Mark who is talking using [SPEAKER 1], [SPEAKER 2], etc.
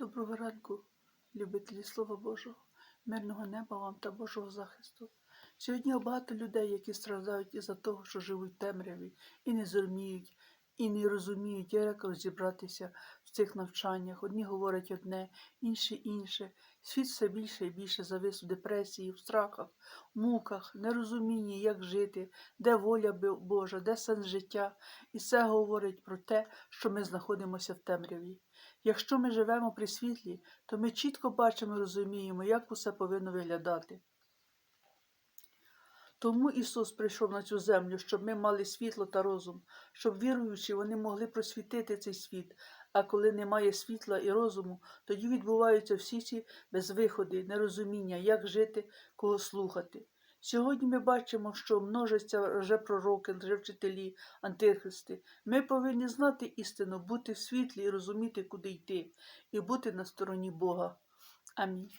[SPEAKER 1] Доброго ранку, любителі Слова Божого, мирного неба вам та Божого захисту. Сьогодні багато людей, які страждають із-за того, що живуть в темряві і не зуміють, і не розуміють, як розібратися в цих навчаннях. Одні говорять одне, інші інше. Світ все більше і більше завис в депресії, в страхах, муках, нерозумінні, як жити, де воля Божа, де сенс життя. І це говорить про те, що ми знаходимося в темряві. Якщо ми живемо при світлі, то ми чітко бачимо і розуміємо, як усе повинно виглядати. Тому Ісус прийшов на цю землю, щоб ми мали світло та розум, щоб віруючи, вони могли просвітити цей світ. А коли немає світла і розуму, тоді відбуваються всі ці безвиходи, нерозуміння, як жити, кого слухати. Сьогодні ми бачимо, що пророки, вже вчителі, антихристи. Ми повинні знати істину, бути в світлі і розуміти, куди йти, і бути на стороні Бога. Амінь.